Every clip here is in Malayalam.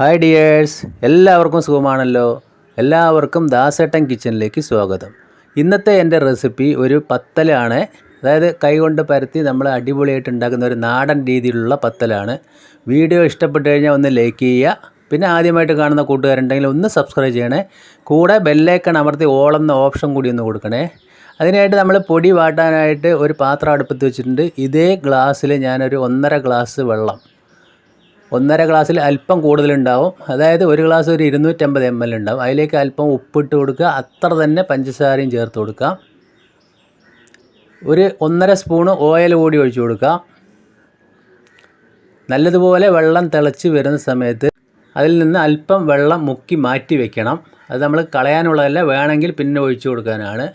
ഹായ് ഡിയേഴ്സ് എല്ലാവർക്കും സുഖമാണല്ലോ. എല്ലാവർക്കും ദാസേട്ടൻ കിച്ചണിലേക്ക് സ്വാഗതം. ഇന്നത്തെ എന്റെ റെസിപ്പി ഒരു പത്തലാണ്. അതായത് കൈകൊണ്ട് പരത്തി നമ്മൾ അടിപൊളിയായിട്ട് ഉണ്ടാക്കുന്ന ഒരു നാടൻ രീതിയിലുള്ള പത്തലാണ്. വീഡിയോ ഇഷ്ടപ്പെട്ട് കഴിഞ്ഞാൽ ഒന്ന് ലൈക്ക് ചെയ്യുക. പിന്നെ ആദ്യമായിട്ട് കാണുന്ന കൂട്ടുകാരുണ്ടെങ്കിൽ ഒന്ന് സബ്സ്ക്രൈബ് ചെയ്യണേ. കൂടെ ബെല്ലൈക്കൺ അമർത്തി ഓളെന്ന ഓപ്ഷൻ കൂടി ഒന്ന് കൊടുക്കണേ. അതിനായിട്ട് നമ്മൾ പൊടി വാട്ടാനായിട്ട് ഒരു പാത്രം അടുപ്പത്ത് വെച്ചിട്ടുണ്ട്. ഇതേ ഗ്ലാസ്സിൽ ഞാനൊരു ഒന്നര ഗ്ലാസ് വെള്ളം. ഒന്നര ഗ്ലാസ്സിൽ അല്പം കൂടുതലുണ്ടാവും. അതായത് ഒരു ഗ്ലാസ് ഒരു ഇരുന്നൂറ്റമ്പത് എം എൽ ഉണ്ടാവും. അതിലേക്ക് അല്പം ഉപ്പിട്ട് കൊടുക്കുക. അത്ര തന്നെ പഞ്ചസാരയും ചേർത്ത് കൊടുക്കാം ഒരു ഒന്നര സ്പൂണ് ഓയിൽ കൂടി ഒഴിച്ചു കൊടുക്കാം നല്ലതുപോലെ വെള്ളം തിളച്ച് വരുന്ന സമയത്ത് അതിൽ നിന്ന് അല്പം വെള്ളം മുക്കി മാറ്റി വെക്കണം. അത് നമ്മൾ കളയാനുള്ളതല്ല വേണമെങ്കിൽ പിന്നെ ഒഴിച്ചു കൊടുക്കാനാണ്.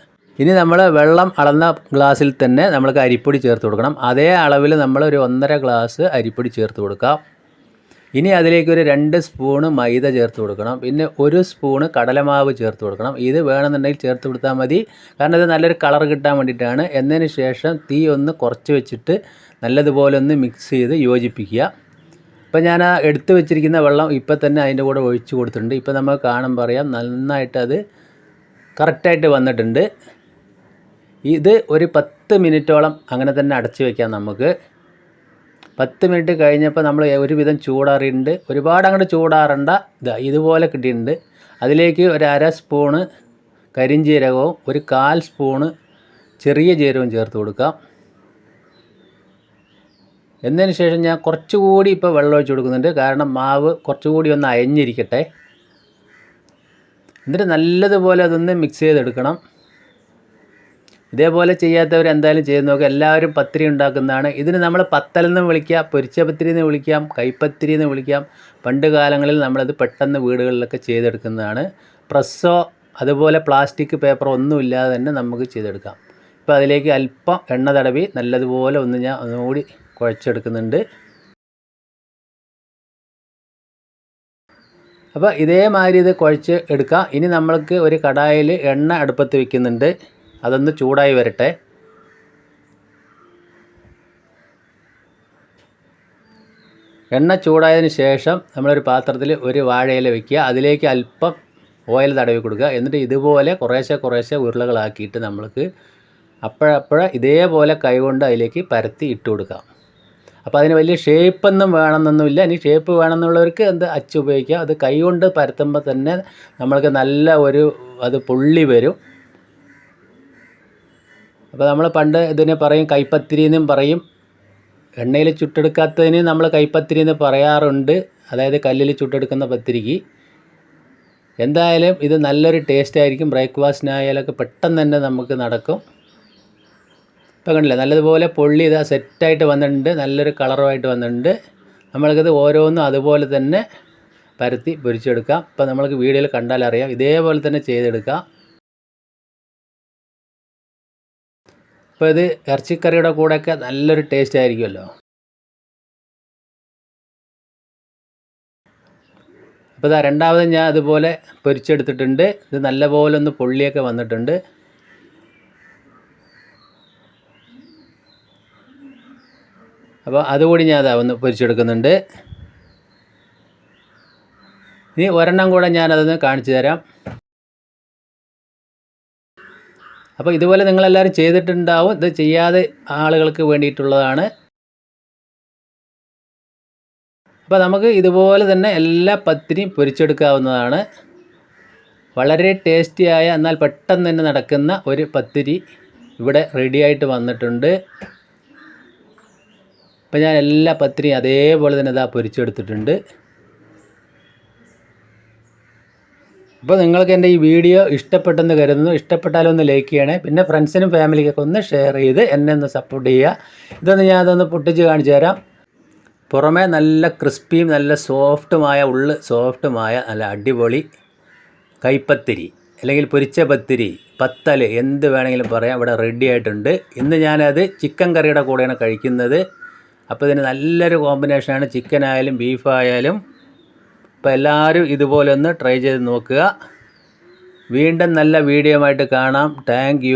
ഇനി നമ്മൾ വെള്ളം അളന്ന ഗ്ലാസ്സിൽ തന്നെ നമ്മൾക്ക് അരിപ്പൊടി ചേർത്ത് കൊടുക്കണം. അതേ അളവിൽ നമ്മൾ ഒരു ഒന്നര ഗ്ലാസ് അരിപ്പൊടി ചേർത്ത് കൊടുക്കാം ഇനി അതിലേക്ക് ഒരു രണ്ട് സ്പൂണ് മൈദ ചേർത്ത് കൊടുക്കണം. പിന്നെ ഒരു സ്പൂണ് കടലമാവ് ചേർത്ത് കൊടുക്കണം. ഇത് വേണമെന്നുണ്ടെങ്കിൽ ചേർത്ത് കൊടുത്താൽ മതി. കാരണം ഇത് നല്ലൊരു കളർ കിട്ടാൻ വേണ്ടിയിട്ടാണ്. എന്നതിന് ശേഷം തീ ഒന്ന് കുറച്ച് വെച്ചിട്ട് നല്ലതുപോലെ ഒന്ന് മിക്സ് ചെയ്ത് യോജിപ്പിക്കുക. ഇപ്പം ഞാൻ ആ എടുത്തു വെച്ചിരിക്കുന്ന വെള്ളം ഇപ്പം തന്നെ അതിന്റെ കൂടെ ഒഴിച്ച് കൊടുത്തിട്ടുണ്ട്. ഇപ്പം നമ്മൾ കാണുമ്പോൾ അറിയാം നന്നായിട്ട് അത് കറക്റ്റായിട്ട് വന്നിട്ടുണ്ട്. ഇത് ഒരു പത്ത് മിനിറ്റോളം അങ്ങനെ തന്നെ അടച്ചു വയ്ക്കാം നമുക്ക്. പത്ത് മിനിറ്റ് കഴിഞ്ഞപ്പോൾ നമ്മൾ ഒരുവിധം ചൂടാറിയിട്ടുണ്ട്. ഒരുപാട് അങ്ങോട്ട് ചൂടാറണ്ട. ഇതാ ഇതുപോലെ കിട്ടിയിട്ടുണ്ട്. അതിലേക്ക് ഒരു അര സ്പൂണ് കരിഞ്ജീരകവും ഒരു കാൽ സ്പൂണ് ചെറിയ ജീരകവും ചേർത്ത് കൊടുക്കാം. എന്നതിന് ശേഷം ഞാൻ കുറച്ചുകൂടി ഇപ്പോൾ വെള്ളം ഒഴിച്ച് കൊടുക്കുന്നുണ്ട്. കാരണം മാവ് കുറച്ചുകൂടി ഒന്ന് അയഞ്ഞിരിക്കട്ടെ. എന്നിട്ട് നല്ലതുപോലെ അതൊന്ന് മിക്സ് ചെയ്തെടുക്കണം. ഇതേപോലെ ചെയ്യാത്തവർ എന്തായാലും ചെയ്ത് നോക്കുക എല്ലാവരും പത്തിരി ഉണ്ടാക്കുന്നതാണ്. ഇതിന് നമ്മൾ പത്തലെന്ന് വിളിക്കാം പൊരിച്ച പത്തിരി എന്ന് വിളിക്കാം കൈപ്പത്തിരി എന്ന് വിളിക്കാം. പണ്ട് കാലങ്ങളിൽ നമ്മളത് പെട്ടെന്ന് വീടുകളിലൊക്കെ ചെയ്തെടുക്കുന്നതാണ്. പ്രസ്സോ അതുപോലെ പ്ലാസ്റ്റിക് പേപ്പർ ഒന്നും ഇല്ലാതെ തന്നെ നമുക്ക് ചെയ്തെടുക്കാം. ഇപ്പോൾ അതിലേക്ക് അല്പം എണ്ണ തടവി നല്ലതുപോലെ ഒന്ന് ഞാൻ ഒന്നുകൂടി കുഴച്ചെടുക്കുന്നുണ്ട്. അപ്പോൾ ഇതേമാതിരി ഇത് കുഴച്ച് എടുക്കാം. ഇനി നമ്മൾക്ക് ഒരു കടായിൽ എണ്ണ അടുപ്പത്ത് വെക്കുന്നുണ്ട്. അതൊന്ന് ചൂടായി വരട്ടെ. എണ്ണ ചൂടായതിന് ശേഷം നമ്മളൊരു പാത്രത്തിൽ ഒരു വാഴയില വെക്കുക. അതിലേക്ക് അല്പം ഓയിൽ തടവി കൊടുക്കുക. എന്നിട്ട് ഇതുപോലെ കുറേശ്ശെ കുറേശ്ശെ ഉരുളകളാക്കിയിട്ട് നമ്മൾക്ക് അപ്പോഴപ്പോഴ ഇതേപോലെ കൈകൊണ്ട് അതിലേക്ക് പരത്തി ഇട്ട് കൊടുക്കാം. അപ്പോൾ അതിന് വലിയ ഷേപ്പൊന്നും വേണമെന്നൊന്നുമില്ല. ഇനി ഷേപ്പ് വേണമെന്നുള്ളവർക്ക് എന്ത് അച്ച് ഉപയോഗിക്കാം. അത് കൈകൊണ്ട് പരത്തുമ്പോൾ തന്നെ നമ്മൾക്ക് നല്ല ഒരു അത് പൊള്ളി വരും. അപ്പോൾ നമ്മൾ പണ്ട് ഇതിനെ പറയും കൈപ്പത്തിരി എന്നും പറയും. എണ്ണയിൽ ചുട്ടെടുക്കാത്തതിന് നമ്മൾ കൈപ്പത്തിരി എന്ന് പറയാറുണ്ട്. അതായത് കല്ലിൽ ചുട്ടെടുക്കുന്ന പത്തിരിക്ക്. എന്തായാലും ഇത് നല്ലൊരു ടേസ്റ്റ് ആയിരിക്കും. ബ്രേക്ക്ഫാസ്റ്റിനായാലൊക്കെ പെട്ടെന്ന് തന്നെ നമുക്ക് നടക്കും. ഇപ്പം കണ്ടില്ലേ നല്ലതുപോലെ പൊള്ളി ഇതാ സെറ്റായിട്ട് വന്നിട്ടുണ്ട്. നല്ലൊരു കളറുമായിട്ട് വന്നിട്ടുണ്ട്. നമ്മൾക്കിത് ഓരോന്നും അതുപോലെ തന്നെ പരത്തി പൊരിച്ചെടുക്കാം. ഇപ്പം നമ്മൾക്ക് വീഡിയോയിൽ കണ്ടാൽ അറിയാം ഇതേപോലെ തന്നെ ചെയ്തെടുക്കാം. അപ്പോൾ ഇത് ഇറച്ചിക്കറിയുടെ കൂടെയൊക്കെ നല്ലൊരു ടേസ്റ്റ് ആയിരിക്കുമല്ലോ. അപ്പോൾ ഇതാ രണ്ടാമത് ഞാൻ അതുപോലെ പൊരിച്ചെടുത്തിട്ടുണ്ട്. ഇത് നല്ലപോലെ ഒന്ന് പൊള്ളിയൊക്കെ വന്നിട്ടുണ്ട്. അപ്പോൾ അതുകൂടി ഞാൻ അതാ ഒന്ന് പൊരിച്ചെടുക്കുന്നുണ്ട്. ഇനി ഒരെണ്ണം കൂടെ ഞാനതൊന്ന് കാണിച്ചു തരാം. അപ്പോൾ ഇതുപോലെ നിങ്ങളെല്ലാവരും ചെയ്തിട്ടുണ്ടാവും. ഇത് ചെയ്യാതെ ആളുകൾക്ക് വേണ്ടിയിട്ടുള്ളതാണ്. അപ്പോൾ നമുക്ക് ഇതുപോലെ തന്നെ എല്ലാ പത്തിരിയും പൊരിച്ചെടുക്കാവുന്നതാണ്. വളരെ ടേസ്റ്റിയായ എന്നാൽ പെട്ടെന്ന് തന്നെ നടക്കുന്ന ഒരു പത്തിരി ഇവിടെ റെഡിയായിട്ട് വന്നിട്ടുണ്ട്. അപ്പോൾ ഞാൻ എല്ലാ പത്തിരിയും അതേപോലെ തന്നെ ഇതാ പൊരിച്ചെടുത്തിട്ടുണ്ട്. അപ്പോൾ നിങ്ങൾക്ക് എന്റെ ഈ വീഡിയോ ഇഷ്ടപ്പെട്ടെന്ന് കരുതുന്നു. ഇഷ്ടപ്പെട്ടാലും ഒന്ന് ലൈക്ക് ചെയ്യണേ. പിന്നെ ഫ്രണ്ട്സിനും ഫാമിലിക്കൊക്കെ ഒന്ന് ഷെയർ ചെയ്ത് എന്നെ ഒന്ന് സപ്പോർട്ട് ചെയ്യുക. ഇതൊന്ന് ഞാൻ അതൊന്ന് പൊട്ടിച്ച് കാണിച്ചു തരാം. പുറമേ നല്ല ക്രിസ്പിയും നല്ല സോഫ്റ്റുമായ ഉള്ള് സോഫ്റ്റുമായ നല്ല അടിപൊളി കൈപ്പത്തിരി അല്ലെങ്കിൽ പൊരിച്ച പത്തിരി പത്തൽ എന്ത് വേണമെങ്കിലും പറയാം. ഇവിടെ റെഡി ആയിട്ടുണ്ട്. ഇന്ന് ഞാനത് ചിക്കൻ കറിയുടെ കൂടെയാണ് കഴിക്കുന്നത്. അപ്പോൾ ഇതിന് നല്ലൊരു കോമ്പിനേഷനാണ് ചിക്കൻ ആയാലും ബീഫായാലും അപ്പോൾ എല്ലാവരും ഇതുപോലെ ഒന്ന് ട്രൈ ചെയ്ത് നോക്കുക. വീണ്ടും നല്ല വീഡിയോ ആയിട്ട് കാണാം. താങ്ക്